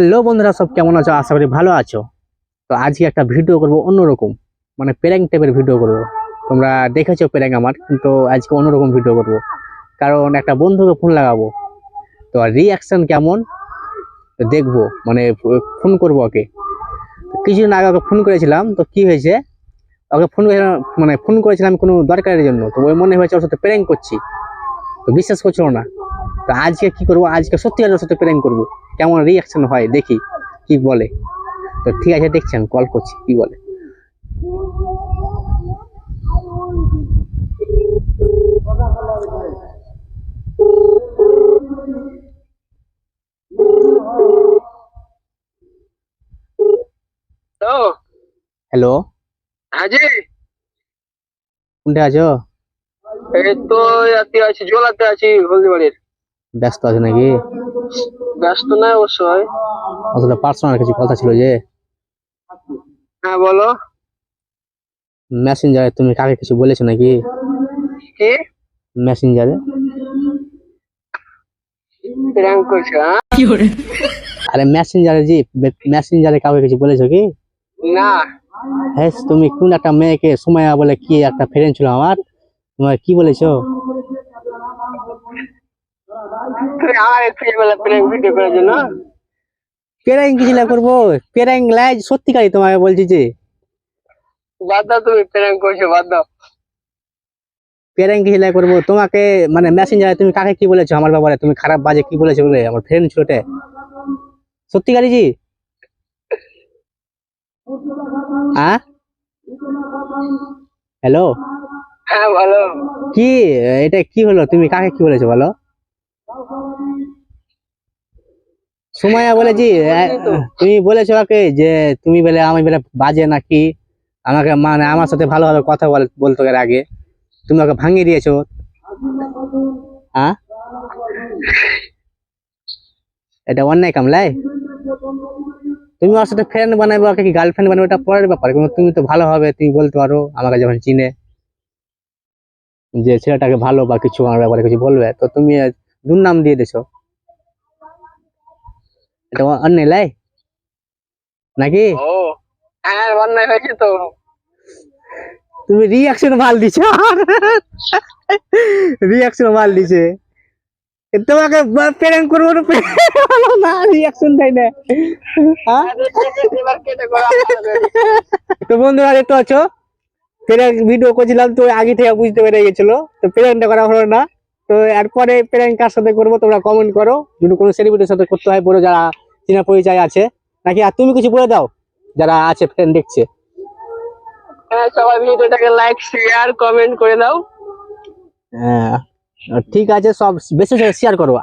Hello বন্ধুরা, সব কেমন আছো? আশা করি ভালো আছো। তো আজকে একটা ভিডিও করব অন্যরকম মানে প্র্যাঙ্ক টাইপের ভিডিও করব। তোমরা দেখেছ প্র্যাঙ্ক আমার, কিন্তু আজকে অন্যরকম ভিডিও করব। কারণ একটা বন্ধুকে ফোন লাগাবো। তো রিয়াকশন কেমন? দেখব মানে ফোন করব ওকে। কিছুদিন আগে ওকে ফোন করেছিলাম, তো কি হয়েছে? ওকে ফোন করেছিলাম মানে ফোন করেছিলাম কোনো দরকারের জন্য, তো ওই মনে হয়েছে ওর সাথে প্র্যাঙ্ক করছি। তো বিশ্বাস করছিল না। তো আজকে কি করব? আজকে সত্যিকার ওর সাথে প্র্যাঙ্ক করব। কেমন রিয়াকশন হয় দেখি কি বলে? তো ঠিক আছে দেখছেন কল করছি কি বলে? হ্যালো। আজি কোনটা আছো? এই তো আছি জোলাতে আছি হলদিবাড়ির। ব্যস্ত আছে নাকি? ব্যস্ত না অবশ্যই। আসলে পার্সোনাল কিছু কথা ছিল যে হ্যাঁ বলো। মেসেঞ্জারে তুমি কাকে কিছু বলেছ নাকি? কি? মেসেঞ্জারে প্র্যাঙ্ক করছ হ্যাঁ? আরে মেসেঞ্জারে জি মেসেঞ্জারে কাউকে কিছু বলেছ কি? না। হ্যাঁ তুমি কোন একটা মেয়েকে সুমাইয়া বলে কি একটা ফ্রেন্ড ছিল আমার? তোমার কি বলেছ? প্যারাইং কিছু না করব? প্যারাইং সত্যিকারই তোমাকে বলছি যে। বাদ দাও তুমি প্র্যাঙ্ক করছ বাদ দাও। প্যারাইং কিছু না করব? তোমাকে মানে মেসেঞ্জারে তুমি কাকে কি বলেছ? আমার ব্যাপারে তুমি খারাপ বাজে কি বলেছ বলে আমার ফ্রেন্ড ছিল। সত্যিকারই জি? হ্যাঁ হ্যালো? হ্যাঁ বলো। কি এটা কি হলো? তুমি কাকে কি বলেছ বলো? সুমাইয়া বলেছি তুমি বলেছ ওকে যে তুমি বলে আমি বলে বাজে নাকি? আমাকে মানে আমার সাথে ভালোভাবে কথা বল বলতো এর আগে। তুমি ওকে ভাঙিয়ে দিয়েছ। হ্যাঁ এটা অন্যায় কামলাই তুমি ওর সাথে ফ্রেন্ড বানাবে ওকে কি গার্লফ্রেন্ড বানাবে? ওটা পরের ব্যাপার। কিন্তু তুমি তো ভালো হবে তুমি বলতে পারো আমাকে যখন চিনে। যে ছেলেটাকে ভালো বা কিছু আমার ব্যাপারে কিছু বলবে তো তুমি দুর্নাম দিয়ে দিছো। এটা অন্যায় লাই নাকি? হ্যাঁ অন্যায় হয়েছে তো। তুমি রিয়াকশন মাল দিছো। রিয়াকশন মাল দিছে। তোমাকে প্রেরণ করব না রিয়াকশন দেয় না। হ্যাঁ? তো বন্ধুরা একটু আছো প্রেরণ ভিডিও করছিলাম তো আগে থেকে বুঝতে পেরে গেছিল। তো প্রেরণটা করা হলো না। তো এরপরে প্রেরণ কার সাথে করব তোমরা কমেন্ট করো। যদি কোনো সেলিব্রিটির সাথে করতে হয় বলো যারা চেনা পরিচয় আছে। নাকি আর তুমি কিছু বলে দাও যারা আছে ফ্রেন্ড দেখছে? হ্যাঁ সবাই ভিডিওটাকে লাইক শেয়ার কমেন্ট করে দাও। হ্যাঁ ঠিক আছে সব বেশি শেয়ার করবা।